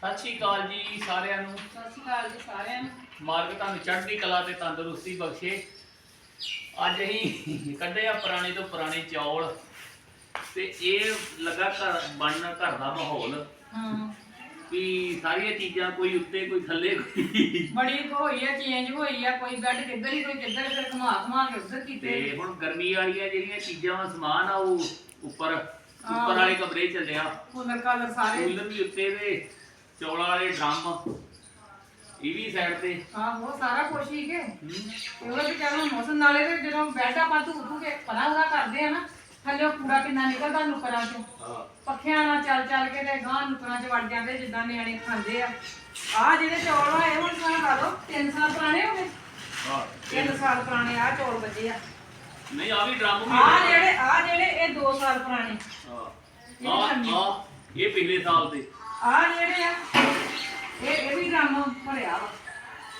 ਸਤਿ ਸ਼੍ਰੀ ਅਕਾਲ ਜੀ ਸਾਰਿਆਂ ਨੂੰ। ਸਤਿ ਸ਼੍ਰੀ ਅਕਾਲ ਜੀ ਸਾਰਿਆਂ ਨੂੰ। ਮਾਲਕ ਤੁਹਾਨੂੰ ਚੜ੍ਹਦੀ ਕਲਾ ਤੇ ਤੰਦਰੁਸਤੀ ਬਖਸ਼ੇ। ਅੱਜ ਅਸੀਂ ਕੱਢੇ ਆ ਪੁਰਾਣੇ ਤੋਂ ਪੁਰਾਣੇ ਚੌਲ ਤੇ ਇਹ ਲੱਗਾ ਘਰ ਬਣਨ ਘਰ ਦਾ ਮਾਹੌਲ। ਹਾਂ। ਵੀ ਸਾਰੀਆਂ ਚੀਜ਼ਾਂ ਕੋਈ ਉੱਤੇ ਕੋਈ ਥੱਲੇ ਕੋਈ ਬੜੀ ਹੋਈ ਆ ਚੇਂਜ ਹੋਈ ਆ ਕੋਈ ਬੈੱਡ ਕਿੱਧਰ ਹੀ ਕੋਈ ਕਿੱਧਰ ਫਿਰ ਘੁਮਾ ਘੁਮਾ ਕੇ ਉਧਰ ਕੀਤੇ। ਤੇ ਹੁਣ ਗਰਮੀ ਵਾਲੀਆਂ ਜਿਹੜੀਆਂ ਚੀਜ਼ਾਂ ਵਾ ਸਮਾਨ ਆ ਉਹ ਉੱਪਰ ਉੱਪਰ ਵਾਲੇ ਕਮਰੇ ਚ ਚੱਲਿਆ। ਕੂਲਰ ਕਾਲਰ ਸਾਰੇ। ਕੂਲਰ ਵੀ ਉੱਤੇ ਤੇ ਚੌਲਾਂ ਵਾਲੇ ਡਰਮ। ਇਹ ਵੀ ਸਾਈਡ ਤੇ। ਹਾਂ ਉਹ ਸਾਰਾ ਕੁਛ ਹੀ ਕੇ। ਹਮ, ਤੇ ਉਹ ਵੀ ਚਲੋ ਮੌਸਮ ਨਾਲੇ ਤੇ ਜਦੋਂ ਬੈੱਡ ਆਪਾਂ ਧੂ ਧੂ ਕੇ ਪਰਾਂ ਉਹਦਾ ਕਰਦੇ ਆ ਨਾ ਥੱਲੇ ਕੂੜਾ ਕਿੰਨਾ ਨਿਕਲਦਾ ਨੁਕਰਾਂ ਚੋਂ। ਹਾਂ। ਪੱਖਿਆਂ ਨਾਲ ਚੱਲ ਚੱਲ ਕੇ ਤੇ ਗਾਂ ਨੁਕਰਾਂ 'ਚ ਵੜ ਜਾਂਦੇ ਜਿੱਦਾਂ ਨਿਆਣੇ ਖਾਂਦੇ ਆ। ਆਹ ਜਿਹੜੇ ਚੌਲ ਆ ਇਹ ਹੁਣ ਸਾਰਾ ਲਾ ਲਓ 3 ਸਾਲ ਪੁਰਾਣੇ ਹੋ ਗਏ? ਹਾਂ। 3 ਸਾਲ ਪੁਰਾਣੇ ਆ ਚੌਲ ਬੱਜੇ ਆ। ਨਹੀਂ ਆ ਵੀ ਡਰਮ ਵੀ ਆ। ਜਿਹੜੇ ਆ ਜਿਹੜੇ ਇਹ 2 ਸਾਲ ਪੁਰਾਣੇ। ਹਾਂ। ਆ ਆ ਇਹ ਪਿਛਲੇ ਸਾਲ ਦੇ। ਆ ਜਿਹੜੇ ਆ ਇਹ ਇਹ ਵੀ ਡਰਮ ਭਰਿਆ ਵਾ।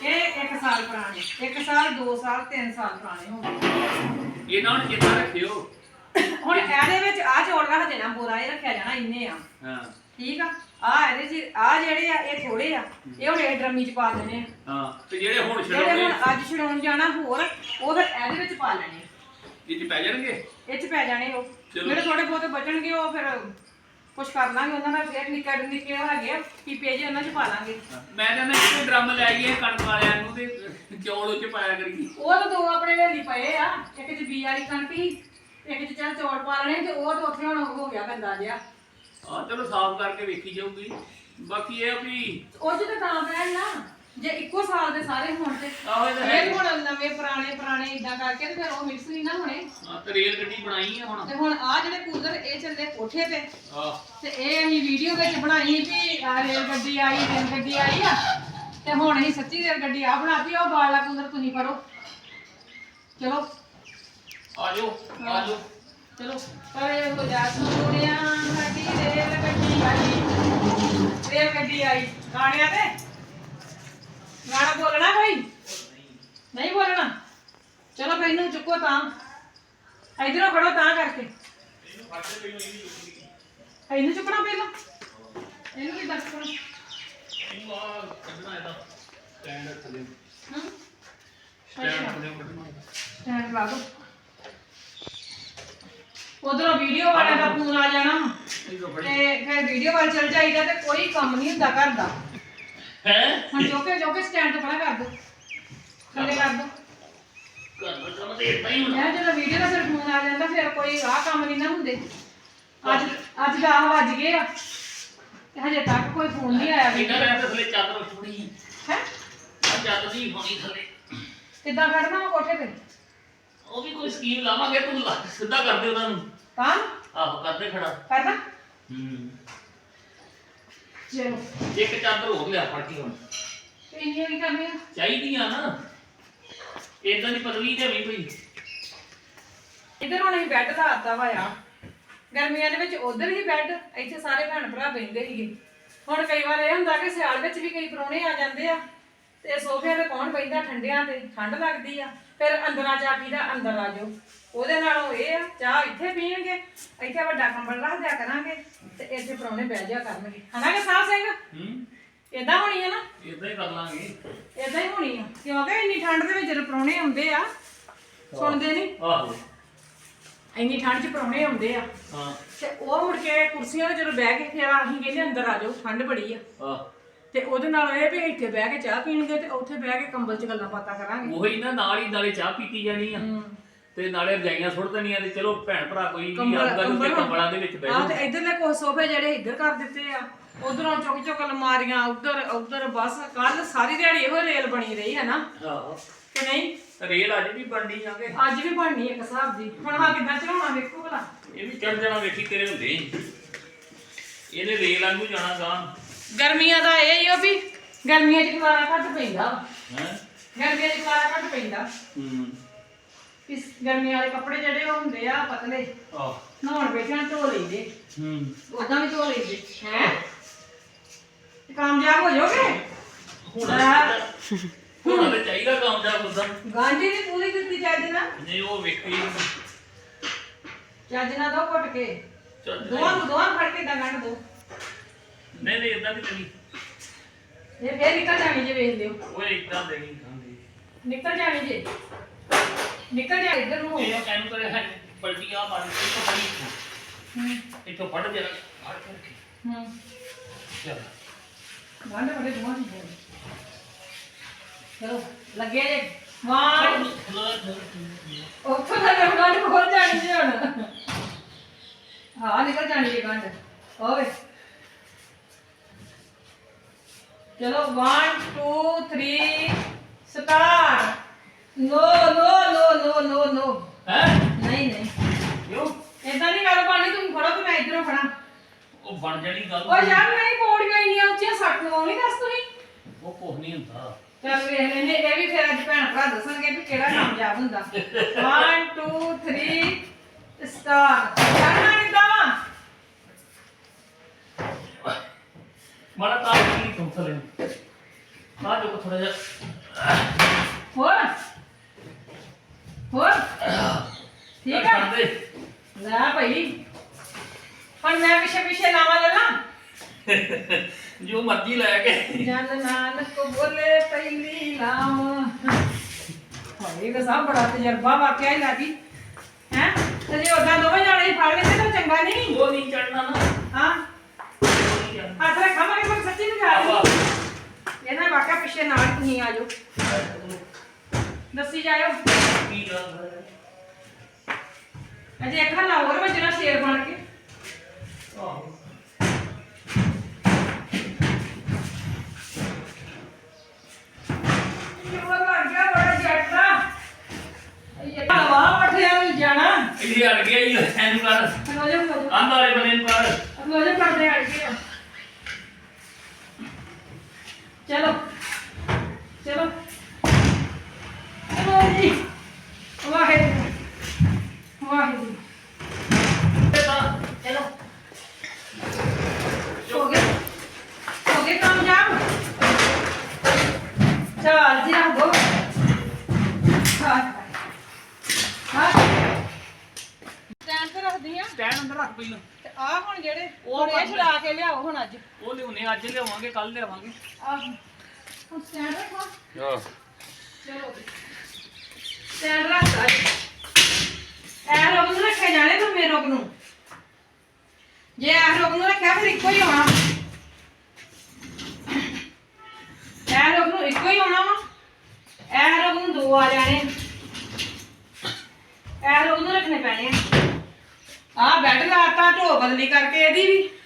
ਇਹ 1 ਸਾਲ ਪੁਰਾਣੇ 1 ਸਾਲ 2 ਸਾਲ 3 ਸਾਲ ਪੁਰਾਣੇ ਹੋ ਗਏ। ਇਹਨਾਂ ਨੂੰ ਚੇਤਾ ਰੱਖਿਓ। ਹੁਣ ਇਹਦੇ ਵਿੱਚ ਆ ਚੌਲ ਰੱਖ ਦੇਣਾ ਬੋਰਾ ਇਹ ਰੱਖਿਆ ਜਾਣਾ ਇੰਨੇ ਆ। ਹਾਂ। ਠੀਕ ਆ? ਆ ਇਹਦੇ ਚ ਆ ਜਿਹੜੇ ਆ ਇਹ ਥੋੜੇ ਆ। ਇਹ ਹੁਣ ਇਹ ਡਰਮੀ ਚ ਪਾ ਦੇਣੇ ਆ। ਹਾਂ ਤੇ ਜਿਹੜੇ ਹੁਣ ਜਿਹੜੇ ਹੁਣ ਅੱਜ ਛਡਾਉਣ ਜਾਣਾ ਹੋਰ ਉਹ ਫਿਰ ਇਹਦੇ ਵਿੱਚ ਪਾ ਲੈਣੇ। ਇਹ ਚ ਪੈ ਜਾਣਗੇ? ਇਹ ਚ ਪੈ ਜਾਣੇ ਉਹ। ਚਲੋ। ਜਿਹੜੇ ਥੋੜੇ ਬਹੁਤੇ ਬਚਣਗੇ ਉਹ ਫਿਰ ਕੁਛ ਕਰ ਲਾਂਗੇ ਉਹਨਾਂ ਨਾਲ ਫਿਰ ਨਿੱਕਾ ਨਿੱਕੇ ਹੈਗੇ ਆ? ਪੀਪੇ ਜੇ ਉਹਨਾਂ ਚ ਪਾ ਲਾਂਗੇ। ਮੈਂ ਕਹਿੰਦਾ ਇੱਕ ਡਰਮ ਲੈ ਆਈਏ ਕਣਕ ਵਾਲਿਆਂ ਨੂੰ ਤੇ ਚੌਲ ਉੱਚ ਪਾਇਆ ਕਰੀਏ। ਉਹ ਤਾਂ ਦੋ ਆਪਣੇ ਵੇਲੀ ਪਏ ਆ ਇੱਕ ਚ ਬੀ ਵਾਲੀ ਕਣਕ ਸੀ ਇੱਕ ਚ ਚੱਲ ਚੌਲ ਪਾ ਲੈਣੇ ਤੇ ਉਹ ਤਾਂ ਉੱਥੇ ਹੁਣ ਹੋ ਗਿਆ ਗੰਦਾ ਜਿਹਾ। ਆ ਚਲੋ ਸਾਫ਼ ਕਰਕੇ ਵੇਖੀ ਜਾਊਗੀ। ਬਾਕੀ ਇਹ ਆ ਵੀ ਉਹ ਚ ਤਾਂ ਤਾਂ ਪੈਣ ਨਾ। ਜੇ ਇੱਕੋ ਸਾਲ ਦੇ ਸਾਰੇ ਹੋਣ ਤੇ ਆਹੋ ਇਹ ਤਾਂ ਹੈ ਇਹ ਹੁਣ ਨਵੇਂ ਪੁਰਾਣੇ ਪੁਰਾਣੇ ਇਦਾਂ ਕਰਕੇ ਤੇ ਫਿਰ ਉਹ ਮਿਕਸ ਨਹੀਂ ਨਾ ਹੋਣੇ। ਆ ਤੇ ਰੇਲ ਗੱਡੀ ਬਣਾਈ ਆ ਹੁਣ। ਤੇ ਹੁਣ ਆ ਜਿਹੜੇ ਕੂਲਰ ਇਹ ਚੱਲੇ ਕੋਠੇ ਤੇ। ਆ ਤੇ ਇਹ ਅਸੀਂ ਵੀਡੀਓ ਵਿੱਚ ਬਣਾਈ ਵੀ ਆ ਰੇਲ ਗੱਡੀ ਆਈ ਰੇਲ ਗੱਡੀ ਆਈ ਆ। ਤੇ ਹੁਣ ਅਸੀਂ ਸੱਚੀ ਰੇਲ ਗੱਡੀ ਆ ਬਣਾਤੀ ਉਹ ਬਾਲਾ ਕੂਲਰ ਤੁਸੀਂ ਕਰੋ ਚਲੋ। ਆ ਜਾਓ ਆ ਜਾਓ ਚਲੋ ਕਰੇ ਹੋ ਜਾ ਸੁਣਿਆ ਸਾਡੀ ਰੇਲ ਗੱਡੀ ਆਈ। ਰੇਲ ਗੱਡੀ ਆਈ ਗਾਣਿਆਂ ਤੇ। ਗਾਣਾ ਬੋਲਣਾ ਕੋਈ ਨਹੀਂ ਬੋਲਣਾ। ਚਲੋ ਫਿਰ ਇਹਨੂੰ ਚੁੱਕੋ ਤਾਂ। ਇਧਰੋਂ ਫੜੋ ਤਾਂ ਕਰਕੇ। ਇਹਨੂੰ ਚੁੱਕਣਾ ਪਹਿਲਾਂ। ਇਹਨੂੰ ਕਿੱਦਾਂ ਚੁੱਕਣਾ ਇਹਨੂੰ ਆ ਕੱਢਣਾ ਇਹਦਾ ਸਟੈਂਡ ਥੱਲੇ ਹੂੰ? ਸਟੈਂਡ ਥੱਲੇ ਕੱਢਣਾ ਸਟੈਂਡ ਲਾ ਦੋ। ਉਧਰੋਂ ਵੀਡੀਓ ਵਾਲਿਆਂ ਦਾ ਫੋਨ ਆ ਜਾਣਾ। ਤੇ ਫਿਰ ਵੀਡੀਓ ਵੱਲ ਚਲ ਜਾਈਦਾ ਤੇ ਕੋਈ ਕੰਮ ਨਹੀਂ ਹੁੰਦਾ ਘਰ ਦਾ। ਹੈ? ਹੁਣ ਜੋਕੇ ਜੋਕੇ ਸਟੈਂਡ ਤੇ ਪਰਾਂ ਕਰ ਦੋ। ਥੱਲੇ ਕਰ ਦੋ। ਘਰ ਦਾ ਕੰਮ ਤੇ ਇਦਾਂ ਹੀ ਹੋਣਾ ਮੈਂ ਜਦੋਂ ਵੀਡੀਓ ਦਾ ਫਿਰ ਫੋਨ ਆ ਜਾਂਦਾ ਫਿਰ ਕੋਈ ਆਹ ਕੰਮ ਨਹੀਂ ਨਾ ਹੁੰਦੇ। ਅੱਜ ਅੱਜ 10 ਵੱਜ ਗਏ ਆ। ਤੇ ਹਜੇ ਤੱਕ ਕੋਈ ਫੋਨ ਨਹੀਂ ਆਇਆ ਇਹਨਾਂ ਵੀਡੀਓ ਨੇ ਥੱਲੇ ਚਾਦਰ ਉੱਠਣੀ ਹੈ? ਆ ਚਾਦਰ ਨਹੀਂ ਹੋਣੀ ਥੱਲੇ। ਕਿੱਦਾਂ ਕੱਢਣਾ ਵਾ ਕੋਠੇ ਤੇ? ਉਹ ਵੀ ਕੋਈ ਸਕੀਮ ਲਾਵਾਂਗੇ ਤੂੰ ਲਾ- ਸਿੱਧਾ ਕਰ ਦੇ ਉਹਨਾਂ ਨੂੰ। ਤਾਂ? ਆਹੋ ਕਰਦੇ ਖੜਾ। ਕਰਨਾ ਹੂੰ। ਚਲੋ। ਇੱਕ ਚਾਦਰ ਹੋਰ ਲਿਆ ਫੜ ਕੇ ਹੁਣ। ਤੇ ਇੰਨੀਆਂ ਕੀ ਕਰਨੀਆਂ? ਚਾਹੀਦੀਆਂ ਨਾ। ਇਦਾਂ ਦੀ ਪਤਲੀ ਤੇ ਵੀ ਕੋਈ। ਇਧਰ ਹੁਣ ਅਸੀਂ ਬੈੱਡ ਦਾ ਆਤਾ ਵਾ ਆ। ਗਰਮੀਆਂ ਦੇ ਵਿੱਚ ਉਧਰ ਹੀ ਬੈੱਡ ਇੱਥੇ ਸਾਰੇ ਭੈਣ ਭਰਾ ਬੈਠਦੇ ਸੀਗੇ। ਹੁਣ ਕਈ ਵਾਰ ਇਹ ਹੁੰਦਾ ਕਿ ਸਿਆਲ ਵਿੱਚ ਵੀ ਕਈ ਪ੍ਰਾਹੁਣੇ ਆ ਜਾਂਦੇ ਆ ਤੇ ਸੋਫੇ ਤੇ ਕੌਣ ਬੈਠਦਾ ਠੰਡਿਆਂ ਤੇ ਠੰਡ ਲੱਗਦੀ ਆ। ਫਿਰ ਅੰਦਰਾਂ ਜਾ ਕੇ ਦਾ ਅੰਦਰ ਆ ਜਾਓ। ਉਹਦੇ ਨਾਲੋਂ ਇਹ ਆ ਚਾਹ ਇੱਥੇ ਪੀਣਗੇ ਇੱਥੇ ਵੱਡਾ ਕੰਬਲ ਰੱਖ ਦਿਆ ਕਰਾਂਗੇ ਤੇ ਇੱਥੇ ਪ੍ਰਾਹੁਣੇ ਬਹਿ ਜਾ ਕਰਨਗੇ। ਹਨਾ ਕਿ ਸਾਹਿਬ ਸਿੰਘ? ਹੂੰ। ਇਦਾਂ ਹੋਣੀ ਆ ਨਾ? ਇਦਾਂ ਹੀ ਕਰ ਲਾਂਗੇ। ਇਦਾਂ ਹੀ ਹੋਣੀ ਆ। ਕਿਉਂਕਿ ਇੰਨੀ ਠੰਡ ਦੇ ਵਿੱਚ ਜਦੋਂ ਪ੍ਰਾਹੁਣੇ ਆਉਂਦੇ ਆ। ਸੁਣਦੇ ਨਹੀਂ ਆਹੋ। ਇੰਨੀ ਠੰਡ 'ਚ ਪ੍ਰਾਹੁਣੇ ਆਉਂਦੇ ਆ। ਹਾਂ। ਤੇ ਉਹ ਮੁੜ ਕੇ ਕੁਰਸੀਆਂ ਤੇ ਜਦੋਂ ਬਹਿ ਕੇ ਫਿਰ ਅਸੀਂ ਕਹਿੰਦੇ ਅੰਦਰ ਆ ਜਾਓ ਠੰਡ ਬੜੀ ਆ। ਆਹ। ਤੇ ਉਹਦੇ ਨਾਲ ਇਹ ਵੀ ਇੱਥੇ ਬਹਿ ਕੇ ਚਾਹ ਪੀਣਗੇ ਤੇ ਉੱਥੇ ਬਹਿ ਕੇ ਕੰਬਲ 'ਚ ਗੱਲਾਂ ਬਾਤਾਂ ਕਰਾਂਗੇ। ਉਹੀ ਨਾ ਨਾਲ ਹੀ ਨਾਲੇ ਚਾਹ ਪੀਤੀ ਜਾਣੀ ਆ। ਹੂੰ। ਤੇ ਨਾਲੇ ਰਜਾਈਆਂ ਸੁੱਟ ਦੇਣੀਆਂ ਤੇ ਚਲੋ ਭੈਣ ਭਰਾ ਕੋਈ ਵੀ ਕੰਬਲ ਆਉਂਦਾ ਤੇ ਕੰਬਲ। ਕੰਬਲਾਂ ਦੇ ਵਿੱਚ ਬਹਿ ਆਹ ਜਾਓ। ਤੇ ਇਧਰਲੇ ਕੋ ਸੋਫੇ ਜਿਹੜੇ ਇੱਧਰ ਕਰ ਦਿੱਤੇ ਆ। ਉਧਰੋਂ ਚੁੱਕ ਚੁੱਕ ਅਲਮਾਰੀਆਂ ਉਧਰ ਉਧਰ ਬਸ ਕੱਲ ਸਾਰੀ ਦਿਹਾੜੀ ਇਹੋ ਰੇਲ ਬਣੀ ਰਹੀ ਹੈ ਨਾ। ਆਹੋ। ਕਿ ਨਹੀਂ? ਰੇਲ ਅੱਜ ਵੀ ਬਣਨੀ ਜਾਂਗੇ ਅੱਜ ਵੀ ਬਣਨੀ ਇੱਕ ਹਿਸਾਬ ਦੀ। ਹੁਣ ਹਾਂ ਕਿੱਦਾਂ ਚਲਾਉਣਾ ਵੇਖੋ ਭਲਾ। ਇਹ ਵੀ ਚੜ ਜਾਣਾ ਵੇਖੀ ਤੇਰੇ ਹੁੰਦੇ ਇਹਨੇ ਰੇਲ ਵਾਂਗੂ ਜਾਣਾ ਗਾਂ ਗਰਮੀਆਂ ਦਾ ਇਹ ਹੀ ਆ ਵੀ ਗਰਮੀਆਂ 'ਚ ਖਲਾਰਾ ਘੱਟ ਪੈਂਦਾ। ਹੈ? ਗਰਮੀਆਂ 'ਚ ਖਲਾਰਾ ਘੱਟ ਪੈਂਦਾ। ਹੂੰ। ਇਸ ਗਰਮੀਆਂ ਵਾਲੇ ਕੱਪੜੇ ਜਿਹੜੇ ਉਹ ਹੁੰਦੇ ਆ ਪਤਲੇ ਆਹ। ਨਹਾਉਣ ਵੇਚਣ ਧੋ ਲਈਦੇ। ਹੂੰ। ਉਦਾਂ ਵੀ ਧੋ ਲਈਦੇ। ਹੈ? ਕਾਮਯਾਬ ਹੋ ਜਾਓਗੇ? ਹੁਣ ਹੁਣ ਤੇ ਚਾਹੀਦਾ ਕਾਮਯਾਬ ਉਦਾਂ ਗਾਂਧੀ ਦੀ ਪੂਰੀ ਦਿੱਤੀ ਚੱਜ ਨਾ ਨਹੀਂ ਉਹ ਵੇਖੀ। ਚੱਜ ਨਾ ਦੋ ਘੁੱਟ ਕੇ। ਦੋਵਾਂ ਨੂੰ ਫੜ ਕੇ ਕੱਢ ਦੋ। ਨਹੀਂ ਨਹੀਂ ਇਦਾਂ ਨਹੀਂ। ਕਰੀ ਇਹ ਫੇਰ ਨਿਕਲ ਜਾਣੀ ਜੇ ਵੇਖ ਲਿਓ। ਉਹ ਇਦਾਂ ਦੇ ਨਹੀਂ। ਖਾਂਦੇ ਨਿਕਲ ਜਾਣੀ ਜੇ। ਨਿਕਲ ਜਾ ਇੱਧਰ ਨੂੰ ਹੋ ਇਹ ਇਹਨੂੰ ਕਰੇ ਹੈ ਪਲਟੀ ਆ ਮਾਰ ਕੇ ਇੱਥੋਂ ਫੜੀ ਹੂੰ। ਇੱਥੋਂ ਫੜ ਜਰਾ ਫੜ ਕੇ ਰੱਖੀ। ਹੂੰ। ਚਲ। ਗਾਂਡੇ ਬੜੇ ਦੁਆ ਨਹੀਂ ਚਲੋ ਲੱਗੇ ਜੇ। ਵਾਹ। ਉੱਥੋਂ ਦਾ ਗਾਂਡ ਖੋਲ ਜਾਣੀ ਜੇ ਹੁਣ। ਹਾਂ ਨਿਕਲ ਜਾਣੀ ਜੇ ਗਾਂਡ ਓਏ ਚਲੋ 1 2 3 ਸਟਾਰਟ ਨੋ ਨੋ ਨੋ ਨੋ ਨੋ ਨੋ ਹੈ? ਨਹੀਂ ਨਹੀਂ। ਕਿਉਂ? ਇਦਾਂ ਨਹੀਂ ਗੱਲ ਬਣਨੀ ਤੂੰ ਫੜੋ ਤੇ ਮੈਂ ਇਧਰੋਂ ਫੜਾਂ। ਉਹ ਬਣ ਜਾਣੀ ਗੱਲ। ਓ ਯਾਰ ਨਹੀਂ ਪੌੜੀਆਂ ਇੰਨੀਆਂ ਉੱਚੀਆਂ ਸੱਟ ਲਵਾਉਣੀ ਦੱਸ ਤੁਸੀਂ ਉਹ ਕੁਝ ਨਹੀਂ ਹੁੰਦਾ। ਚੱਲ ਵੇਖ ਲੈਨੇ ਇਹ ਵੀ ਫਿਰ ਅੱਜ ਭੈਣ ਭਰਾ ਦੱਸਣਗੇ ਵੀ ਕਿਹੜਾ ਕਾਮਯਾਬ ਹੁੰਦਾ। 1 2 3 ਸਟਾਰਟ ਕਰਨਾ ਕਿੱਦਾਂ ਵਾ ਮਾੜਾ ਤਾਂ ਕੀ ਤੁਮ ਥਲੇ ਆ ਜੋ ਥੋੜਾ ਜਿਹਾ। ਹੋਰ? ਹੋਰ? ਠੀਕ ਆ। ਲੈ ਭਾਈ। ਹੁਣ ਮੈਂ ਪਿੱਛੇ ਪਿੱਛੇ ਲਾਵਾਂ ਲੈ ਲਾਂ ਜੋ ਮਰਜ਼ੀ ਲੈ ਕੇ। ਜਨ ਨਾਨਕ ਬੋਲੇ ਪਹਿਲੀ ਲਾਮ। ਹੋਏ ਸਭ ਬੜਾ ਤਜਰਬਾ ਵਾਕਿਆ ਹੀ ਲੱਗੀ ਹੈ? ਤੇ ਜੇ ਉਦਾਂ ਦੋਵੇਂ ਜਾਣੇ ਹੀ ਫੜ ਲੈਂਦੇ ਤਾਂ ਚੰਗਾ ਨਹੀਂ। ਉਹ ਨਹੀਂ ਚੜਨਾ ਨਾ। ਹਾਂ? ਹੱਥ ਰੱਖਾਂ ਮੈਂ ਕੋਈ ਸੱਚੀ ਨਹੀਂ। ਆਵਾ ਰਹੀ ਇਹਨਾਂ ਵਾਕਿਆ ਪਿੱਛੇ ਨਾਲ ਤੁਸੀਂ ਆ ਜਾਓ। ਦੱਸੀ ਜਾਇਓ। ਕੀ ਗੱਲ ਹੈ ਅਜੇ ਇੱਕ ਹੱਲਾ ਹੋਰ ਵੱਜਣਾ ਸ਼ੇਰ ਬਣ ਕੇ। ਆਹੋ। ਇਹ ਅੜ ਗਿਆ ਹੀ ਐਨੂੰ ਕਰ ਖਲੋ ਜਾ ਖਲੋ ਜਾ ਆਂਦਾ ਵਾਲੇ ਬਨੇ ਨੂੰ ਕਰ। ਖਲੋ ਜਾ ਪਰਦੇ ਅੜ ਗਏ ਚਲੋ ਚਲੋ ਜੀ ਵਾਹਿਗੁਰੂ ਵਾਹਿਗੁਰੂ ਇਹ ਤਾਂ ਚਲੋ ਹੋ ਗਿਆ ਹੋ ਗਿਆ ਕਾਮਯਾਬ ਚੱਲ ਜੀ ਰੱਖ ਦੋ ਹਾਂ ਹਾਂ ਸਟੈਂਡ ਤੇ ਰੱਖਦੀ ਆ ਸਟੈਂਡ ਅੰਦਰ ਰੱਖ ਪਹਿਲਾਂ ਤੇ ਆ ਹੁਣ ਜਿਹੜੇ ਉਹ ਹੁਣ ਇਹ ਕਰ ਲੈ। ਛੁਡਾ ਕੇ ਲਿਆਓ ਹੁਣ ਅੱਜ ਉਹ ਲਿਆਉਣੇ ਅੱਜ ਲਿਆਵਾਂਗੇ ਕੱਲ ਲਿਆਵਾਂਗੇ। ਆਹ। ਹੁਣ ਸਟੈਂਡ ਰੱਖੋ? ਆਹ ਚਲੋ ਸਟੈਂਡ ਰੱਖਦਾ ਜੀ। ਇਹ ਰੋਗ ਨੂੰ ਰੱਖੇ ਜਾਣੇ ਤਾਂ ਮੇਰੇ ਰੋਗ ਨੂੰ। ਜੇ ਇਹ ਰੋਗ ਨੂੰ ਰੱਖਿਆ ਫਿਰ ਇੱਕੋ ਹੀ ਹੋਣਾ ਇਹ ਰੋਗ ਨੂੰ ਇੱਕੋ ਹੀ ਹੋਣਾ ਵਾ। ਰੋਗ ਨੂੰ ਦੋ ਆ ਜਾਣੇ। ਇਹ ਰੋਗ ਨੂੰ ਰੱਖਣੇ ਪੈਣੇ ਆ। ਆਹ ਬੈੱਡ ਲਾਤਾ ਢੋ ਬਦਲੀ ਕਰਕੇ ਇਹਦੀ ਵੀ।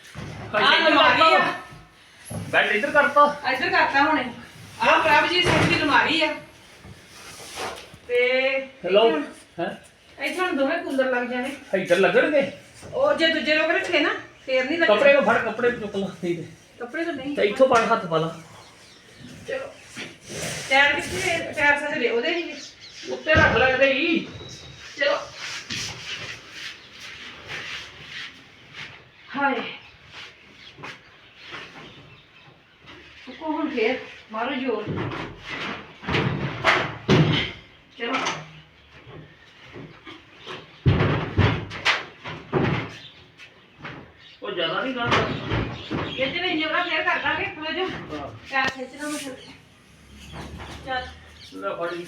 ਆਹ ਅਲਮਾਰੀ ਆ? ਬੈਡ ਇੱਧਰ ਕਰਤਾ। ਇੱਧਰ ਕਰਤਾ ਹੁਣੇ। ਆਹ ਪ੍ਰਭਜੀਤ ਸਿੰਘ ਦੀ ਅਲਮਾਰੀ ਆ। ਤੇ ਹੈਲੋ ਹੈ? ਇੱਥੇ ਹੁਣ ਦੋਵੇਂ ਕੂਲਰ ਲੱਗ ਜਾਣੇ। ਇੱਧਰ ਲੱਗਣਗੇ? ਉਹ ਜੇ ਦੂਜੇ ਲੋਕ ਰੱਖੇ ਨਾ ਫੇਰ ਨਹੀਂ ਲੱਗਣੇ। ਕੱਪੜੇ ਨੂੰ ਫੜ ਕੱਪੜੇ ਚੁੱਕ ਲਾ ਦੇ ਦੇ ਕੱਪੜੇ ਤਾਂ ਨਹੀਂ ਤੇ ਇੱਥੋਂ ਪੜ ਹੱਥ ਪਾ ਲਾ। ਚਲੋ। ਟਾਇਰ ਕਿੱਥੇ ਟਾਇਰ ਸਾਰੇ ਉਹਦੇ ਹੀ ਉੱਤੇ ਰੱਖ ਲੈ ਇਹਦੇ ਹੀ। ਚਲੋ। ਹਾਏ। ਕੋ ਹੁਣ ਫੇਰ ਮਾਰੋ ਜੋਰ ਚਲੋ ਉਹ ਜ਼ਿਆਦਾ ਨਹੀਂ ਕਰਦਾ ਇਹ ਤੇ ਨਹੀਂ ਜੋਰਾ ਫੇਰ ਕਰ ਦਾਂਗੇ ਖਲੋ ਜਾ ਪੈਰ ਖਿੱਚਣਾ ਮੈਂ ਥੱਲੇ। ਚੱਲ ਲੈ ਫੜ ਲਈ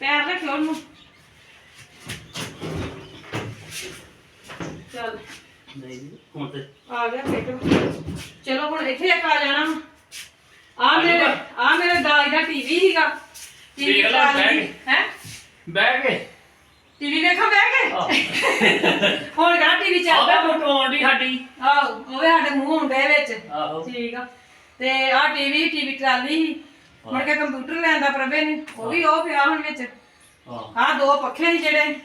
ਪੈਰ ਰੱਖਿਓ ਉਹਨੂੰ ਚੱਲ ਨਹੀਂ ਹੁਣ ਤੇ ਆ ਗਿਆ ਬੇਟੋ ਚਲੋ ਹੁਣ ਇੱਥੇ ਇੱਕ ਆ ਜਾਣਾ। ਆ ਮੇਰੇ ਆ ਮੇਰੇ ਦਾਜ ਦਾ ਟੀਵੀ ਸੀਗਾ। ਦੇਖ ਲਾ, ਬਹਿ ਗਏ। ਹੈ? ਬਹਿ ਕੇ। ਟੀਵੀ ਵੇਖਾਂ ਬਹਿ ਕੇ। ਆਹ। ਹੁਣ ਕਹਣਾ ਟੀਵੀ ਚੱਲਦਾ? ਆਹ ਫੋਟੋ ਆਉਂਦੀ ਸਾਡੀ। ਆਹੋ ਸਾਡੇ ਮੂੰਹ ਹੁੰਦੇ ਵਿੱਚ। ਆਹੋ। ਠੀਕ ਆ। ਤੇ ਆ ਟੀਵੀ ਟੀਵੀ ਟਰਾਲੀ ਸੀ। ਮੁੜ ਕੇ ਕੰਪਿਊਟਰ ਲੈਂਦਾ ਪ੍ਰਭੇ ਨੇ। ਉਹ ਵੀ ਉਹ ਪਿਆ ਹੁਣ ਵਿੱਚ। ਹਾਂ ਆ ਦੋ ਪੱਖੇ ਸੀ ਜਿਹੜੇ।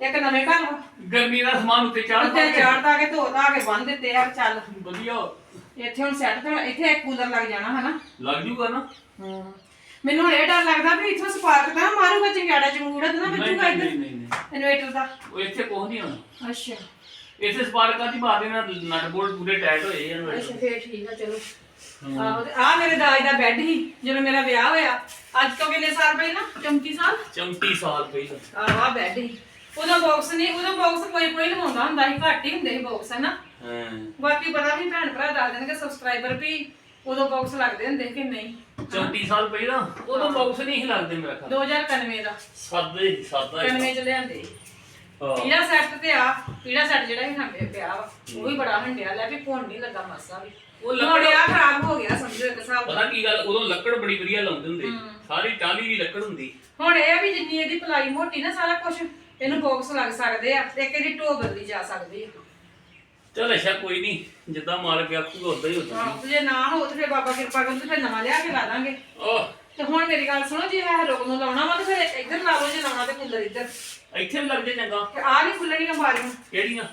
ਇੱਕ ਨਵੇਂ ਘਰ ਵਾ। ਗਰਮੀ ਦਾ ਸਮਾਨ ਉੱਤੇ ਚਾੜ ਉੱਤੇ ਚਾੜਦਾ ਕੇ ਧੋ ਧਾ ਕੇ ਬੰਨ ਦਿੱਤੇ ਆ ਚੱਲ। ਵਧੀਆ। ਇੱਥੇ ਹੁਣ ਸੈੱਟ ਤੇ ਇੱਥੇ ਇੱਕ ਕੂਲਰ ਲੱਗ ਜਾਣਾ ਹਨਾ? ਲੱਗ ਜੂਗਾ ਨਾ। ਮੈਨੂੰ ਹੁਣ ਇਹ ਡਰ ਲੱਗਦਾ ਵੀ ਇੱਥੋਂ ਸਪਾਰਕ ਤਾਂ ਮਾਰੂਗਾ ਚੰਗਿਆੜਾ ਚੰਗੂੜਾ ਤਾਂ ਨਾ ਨਹੀਂ ਵੱਜੂਗਾ ਨਹੀਂ ਇੱਧਰ। ਨਹੀਂ ਨਹੀਂ ਇਨਵੇਟਰ ਦਾ। ਉਹ ਇੱਥੇ ਕੁਝ ਨਹੀਂ ਹੋਣਾ। ਅੱਛਾ। ਇੱਥੇ ਸਪਾਰਕਾਂ ਦੀ ਬਾਤ ਇਹਨਾਂ ਨਟ ਬੋਲਟ ਪੂਰੇ ਟਾਈਟ ਹੋਏ ਆ ਅੱਛਾ ਫੇਰ ਠੀਕ ਆ ਚਲੋ। ਆਹੋ ਆ ਮੇਰੇ ਦਾਜ ਦਾ ਬੈੱਡ ਸੀ ਜਦੋਂ ਮੇਰਾ ਵਿਆਹ ਹੋਇਆ। ਅੱਜ ਤੋਂ ਕਿੰਨੇ ਸਾਲ ਪਹਿਲਾਂ? 34 ਸਾਲ? 34 ਸਾਲ ਪਹਿਲਾਂ। ਆਹ ਆ ਬੈੱਡ ਸੀ। ਉਦੋਂ ਬਾਕਸ ਨਹੀਂ ਉਦੋਂ ਬਾਕਸ ਕੋਈ ਕੋਈ ਲਵਾਉਂਦਾ ਹੁੰਦਾ ਸੀ ਘੱਟ ਹੀ ਹੁੰਦੇ ਸੀ ਬਾਕਸ ਹਨਾ? ਹਾਂ। ਬਾਕੀ ਪਤਾ ਵੀ ਭੈਣ ਭਰਾ ਲਾ ਦੇਣਗੇ ਸਬਸਕ੍ਰਾਈਬਰ ਵੀ ਉਦੋਂ ਬਾਕਸ ਲੱਗਦੇ ਹੁੰਦੇ ਕਿ ਨਹੀਂ 34 ਸਾਲ ਪਹਿਲਾਂ ਉਦੋਂ ਬਾਕਸ ਨਹੀਂ ਸੀ ਲੱਗਦੇ ਮੇਰਾ ਖਿਆਲ 2091 ਦਾ ਸਾਦੇ ਹੀ ਸਾਦਾ ਹੀ। 91 ਚ ਲਿਆਂਦੇ। ਪੀੜਾ ਸੈੱਟ ਤੇ ਆ ਪੀੜਾ ਸੈੱਟ ਜਿਹੜਾ ਵੀ ਹੰਡੇ ਪਿਆ ਵਾ ਉਹ ਵੀ ਬੜਾ ਹੰਡਿਆ ਲੈ ਵੀ ਭੁੰਨ ਨਹੀਂ ਲੱਗਾ ਮਾਸਾ ਵੀ। ਉਹ ਲੱਕੜ ਆ ਖਰਾਬ ਹੋ ਗਿਆ ਸਮਝੋ ਇੱਕ ਹਿਸਾਬ ਦਾ ਪਤਾ ਕੀ ਗੱਲ ਉਦੋਂ ਲੱਕੜ ਬੜੀ ਵਧੀਆ ਲਾਉਂਦੇ ਹੁੰਦੇ। ਸਾਰੀ ਟਾਲੀ ਦੀ ਲੱਕੜ ਹੁੰਦੀ। ਹੁਣ ਇਹ ਆ ਵੀ ਜਿੰਨੀ ਇਹਦੀ ਪਲਾਈ ਮੋਟੀ ਨਾ ਸਾਰਾ ਕੁਝ ਇਹਨੂੰ ਬਾਕਸ ਲੱਗ ਸਕਦੇ ਆ ਤੇ ਇੱਕ ਇਹਦੀ ਢੋ ਬਦਲੀ ਜਾ ਸਕਦੀ ਆ। ਚਲ ਅੱਛਾ ਕੋਈ ਨਹੀਂ ਜਿੱਦਾਂ ਮਾਲਕ ਆਖੂਗਾ ਉਦਾਂ ਹੀ ਹੁੰਦਾ ਹਾਂ ਜੇ ਨਾ ਹੋ ਤੇ ਫਿਰ ਬਾਬਾ ਕਿਰਪਾ ਕਰੂ ਤੇ ਫਿਰ ਨਵਾਂ ਲਿਆ ਕੇ ਲਾ ਦਾਂਗੇ। ਉਹ ਤੇ ਹੁਣ ਮੇਰੀ ਗੱਲ ਸੁਣੋ ਜੇ ਇਹ ਰੁਕ ਨੂੰ ਲਾਉਣਾ ਵਾ ਤੇ ਫਿਰ ਇੱਧਰ ਲਾ ਲਓ ਜੇ ਲਾਉਣਾ ਤੇ ਕੂਲਰ ਇੱਧਰ। ਇੱਥੇ ਵੀ ਲੱਗ ਜੇ ਚੰਗਾ। ਤੇ ਆ ਨਹੀਂ ਖੁੱਲਣੀਆਂ ਬਾਰੀਆਂ। ਕਿਹੜੀਆਂ?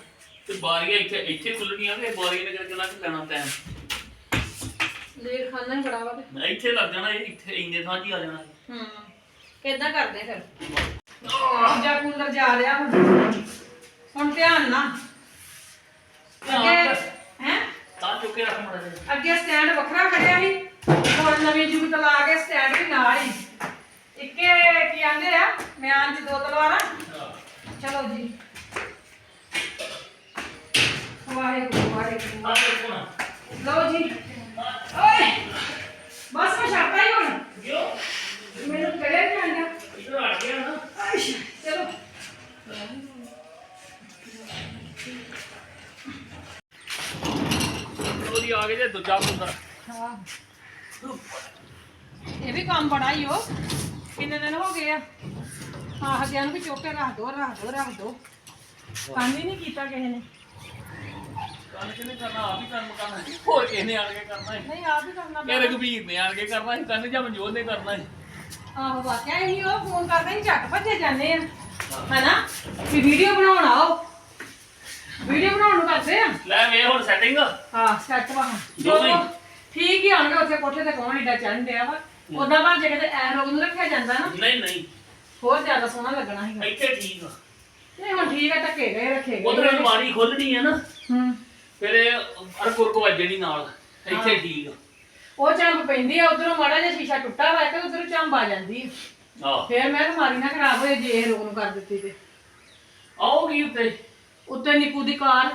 ਤੇ ਬਾਰੀਆਂ ਇੱਥੇ ਇੱਥੇ ਖੁੱਲਣੀਆਂ ਤੇ ਬਾਰੀਆਂ ਨੇ ਕਿੰਨਾ ਕੁ ਲੈਣਾ ਟਾਈਮ ਲੇਟ ਖਾਣਾ ਹੀ ਬੜਾ ਵਾ ਤੇ। ਇੱਥੇ ਲੱਗ ਜਾਣਾ ਇਹ ਇੱਥੇ ਇੰਨੇ ਥਾਂ 'ਚ ਹੀ ਆ ਜਾਣਾ ਹੂੰ ਕਿੱਦਾਂ ਕਰਦੇ ਫਿਰ? ਦੂਜਾ ਕੂਲਰ ਜਾ ਰਿਹਾ ਹੁਣ। ਹੁਣ ਧਿਆਨ ਨਾਲ। ਅੱਗੇ ਹੈ? ਤਾਂ ਚੁੱਕ ਕੇ ਰੱਖ ਮੜਾ ਜੀ ਅੱਗੇ ਸਟੈਂਡ ਵੱਖਰਾ ਖੜਿਆ ਸੀ। ਹੁਣ ਨਵੀਂ ਜੂਤ ਲਾ ਕੇ ਸਟੈਂਡ ਵੀ ਨਾਲ ਹੀ। ਇੱਕੇ ਕੀ ਆਂਦੇ ਆ? ਮਿਆਨ ਚ ਦੋ ਤਲਵਾਰਾਂ। ਚਲੋ ਜੀ। ਵਾਹਿਗੁਰੂ ਵਾਹਿਗੁਰੂ ਆ ਦੇਖੋ ਨਾ ਲਓ ਜੀ ਓਏ ਬਸ ਮੈਂ ਛੱਡਤਾ ਹੀ ਹੁਣ ਕਿਉਂ ਮੈਨੂੰ ਕੜਿਆ ਨਹੀਂ ਆਂਦਾ ਇੱਧਰ ਆ ਗਿਆ ਨਾ ਆਇਸ਼, ਚਲੋ ਉਹਦੀ ਆ ਗਏ ਜੇ ਦੂਜਾ ਕੁੰਦਰ ਹਾਂ ਇਹ ਵੀ ਕੰਮ ਬੜਾ ਹੀ ਉਹ ਕਿੰਨੇ ਦਿਨ ਹੋ ਗਏ ਆ ਆਹ ਦਿਆਂ ਨੂੰ ਵੀ ਚੁੱਕ ਕੇ ਰੱਖ ਦੋ ਰੱਖ ਦੋ ਰੱਖ ਦੋ ਕੰਮ ਹੀ ਨਹੀਂ ਕੀਤਾ ਕਿਸੇ ਨੇ ਕੰਨ ਕਿਨੇ ਕਰਨਾ ਆਪ ਹੀ ਕੰਮ ਕਰਨਾ ਹੈ। ਹੋਰ ਕਿਸੇ ਨੇ ਆਣ ਕੇ ਕਰਨਾ ਹੈ ਨਹੀਂ ਆਪ ਹੀ ਕਰਨਾ ਕਿਹੜੇ ਕਬੀਰ ਨੇ ਆਣ ਕੇ ਕਰਨਾ ਹੈ ਕੰਨ ਜਾਂ ਮਨਜੋਤ ਨੇ ਕਰਨਾ ਹੈ ਆਹੋ ਵਾਕਿਆ ਇਹੀ ਉਹ ਫੋਨ ਕਰਦੇ ਹੀ ਝੱਟ ਭੱਜੇ ਜਾਂਦੇ ਆ। ਹਨਾ? ਵੀ ਵੀਡੀਓ ਬਣਾਉਣ ਆਓ। ਵੀਡੀਓ ਬਣਾਉਣ ਨੂੰ ਕਰਦੇ ਆ। ਲੈ ਵੇ ਹੁਣ ਸੈਟਿੰਗ ਹਾਂ ਸੈੱਟ ਵਾ ਜੋ ਦੋਵੇਂ। ਠੀਕ ਹੀ ਆਉਣਗੇ ਉੱਥੇ ਕੋਠੇ ਤੇ ਕੌਣ ਏਡਾ ਚੜ੍ਹਨ ਡਿਆ ਵਾ? ਉਦਾਂ ਬਣ ਜੇ ਕਿਤੇ ਐ ਰੋਗ ਨੂੰ ਰੱਖਿਆ ਜਾਂਦਾ ਨਾ। ਨਹੀਂ ਨਹੀਂ। ਹੋਰ ਜ਼ਿਆਦਾ ਸੋਹਣਾ ਲੱਗਣਾ ਸੀਗਾ। ਇੱਥੇ ਠੀਕ ਆ। ਨਹੀਂ ਹੁਣ ਠੀਕ ਹੈ ਟੱਕੇ ਗਏ ਰੱਖੇ ਗਏ। ਉਧਰ ਅਲਮਾਰੀ ਖੋਲਣੀ ਹੈ ਨਾ। ਹੂੰ। ਫਿਰ ਇਹ ਅਰਕੁਰਕ ਵੱਜਣੀ ਨਾਲ ਇੱਥੇ ਠੀਕ ਆ। ਉਹ ਚੰਬ ਪੈਂਦੀ ਆ ਉਧਰੋਂ ਮਾੜਾ ਜਿਹਾ ਸ਼ੀਸ਼ਾ ਟੁੱਟਾ ਵਾ ਤੇ ਉਧਰੋਂ ਚੰਬ ਆ ਜਾਂਦੀ ਆ। ਆਹ। ਫਿਰ ਮੈਂ ਅਲਮਾਰੀ ਨਾ ਖਰਾਬ ਹੋਏ ਜੇ ਇਹ ਰੋਗ ਨੂੰ ਕਰ ਦਿੱਤੀ ਤੇ। ਆਉਗੀ ਉੱਤੇ? ਉੱਤੇ ਨਿੱਕੂ ਦੀ ਕਾਰ।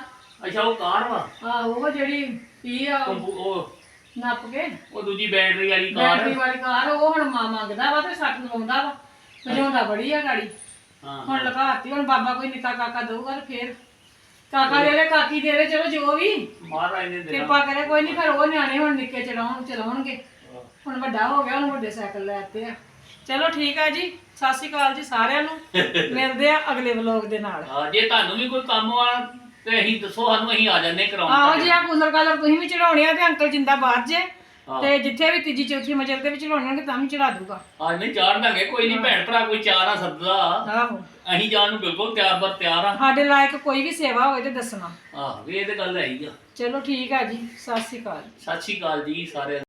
ਅੱਛਾ ਉਹ ਕਾਰ ਵਾ? ਆ ਉਹ ਜਿਹੜੀ ਪੀ ਆ ਉਹ ਨੱਪ ਕੇ। ਉਹ ਦੂਜੀ ਬੈਟਰੀ ਵਾਲੀ ਕਾਰ ਬੈਟਰੀ ਵਾਲੀ ਕਾਰ ਉਹ ਹੁਣ ਮਾਂ ਮੰਗਦਾ ਵਾ ਤੇ ਸੱਟ ਲਵਾਉਂਦਾ ਵਾ। ਭਜਾਉਂਦਾ ਬੜੀ ਆ ਗਾੜੀ। ਹਾਂ ਹੁਣ ਲਗਾਤੀ ਹੁਣ ਬਾਬਾ ਕੋਈ ਨਿੱਕਾ ਕਾਕਾ ਦਊਗਾ ਤੇ ਫੇਰ ਕਾਕਾ ਦੇ ਦੇ ਕਾਕੀ ਦੇ ਦੇ ਚਲੋ ਜੋ ਵੀ। ਮਹਾਰਾਜ ਨੇ ਦੇਣਾ। ਕਿਰਪਾ ਕਰੇ ਕੋਈ ਨਹੀਂ ਫਿਰ ਉਹ ਨਿਆਣੇ ਹੁਣ ਨਿੱਕੇ ਚਲਾਉਣ ਚਲਾਉਣਗੇ। ਹੁਣ ਵੱਡਾ ਹੋ ਗਿਆ ਹੁਣ ਵੱਡੇ ਸਾਈਕਲ ਲੈ ਆਤੇ ਆ। ਚਲੋ ਠੀਕ ਆ ਜੀ ਸਤਿ ਸ਼੍ਰੀ ਅਕਾਲ ਜੀ ਸਾਰਿਆਂ ਨੂੰ। ਮਿਲਦੇ ਆ ਅਗਲੇ ਵਲੋਗ ਦੇ ਨਾਲ। ਹਾਂ ਜੇ ਤੁਹਾਨੂੰ ਵੀ ਕੋਈ ਕੰਮ ਆ ਤੇ ਅਸੀਂ ਦੱਸੋ ਸਾਨੂੰ ਅਸੀਂ ਆ ਜਾਂਦੇ ਕਰਾਉਣ ਆਹੋ ਜੀ ਆ ਕੂਲਰ ਕਾਲਰ ਤੁਸੀਂ ਵੀ ਚੜਾਉਣੇ ਆ ਤੇ ਅੰਕਲ ਜਿੰਦਾ ਬਾਹਰ ਜੇ। ਤੇ ਜਿੱਥੇ ਵੀ ਤੀਜੀ ਚੌਥੀ ਮੰਜ਼ਿਲ ਤੇ ਵੀ ਚੜਾਉਣੇ ਹੋਣਗੇ ਤਾਂ ਵੀ ਚੜਾ ਦੂਗਾ ਅੱਜ ਨਹੀਂ ਚਾੜ ਦਾਂਗੇ ਕੋਈ ਨਹੀਂ ਭੈਣ ਭਰਾ ਕੋਈ ਚਾਰ ਆ ਸੱਦਾ ਆਹੋ। ਅਸੀਂ ਜਾਣ ਨੂੰ ਬਿਲਕੁਲ ਤਿਆਰ ਬਰ ਤਿਆਰ ਆ। ਸਾਡੇ ਲਾਇਕ ਕੋਈ ਵੀ ਸੇਵਾ ਹੋਵੇ ਤੇ ਦੱਸਣਾ। ਆਹ ਇਹ ਤੇ ਗੱਲ ਹੈ ਹੀ ਆ। ਚਲੋ ਠੀਕ ਆ ਜੀ ਸਤਿ ਸ਼੍ਰੀ ਅਕਾਲ। ਸਤਿ ਸ਼੍ਰੀ ਅਕਾਲ ਜੀ ਸਾਰਿਆਂ ਨੂੰ।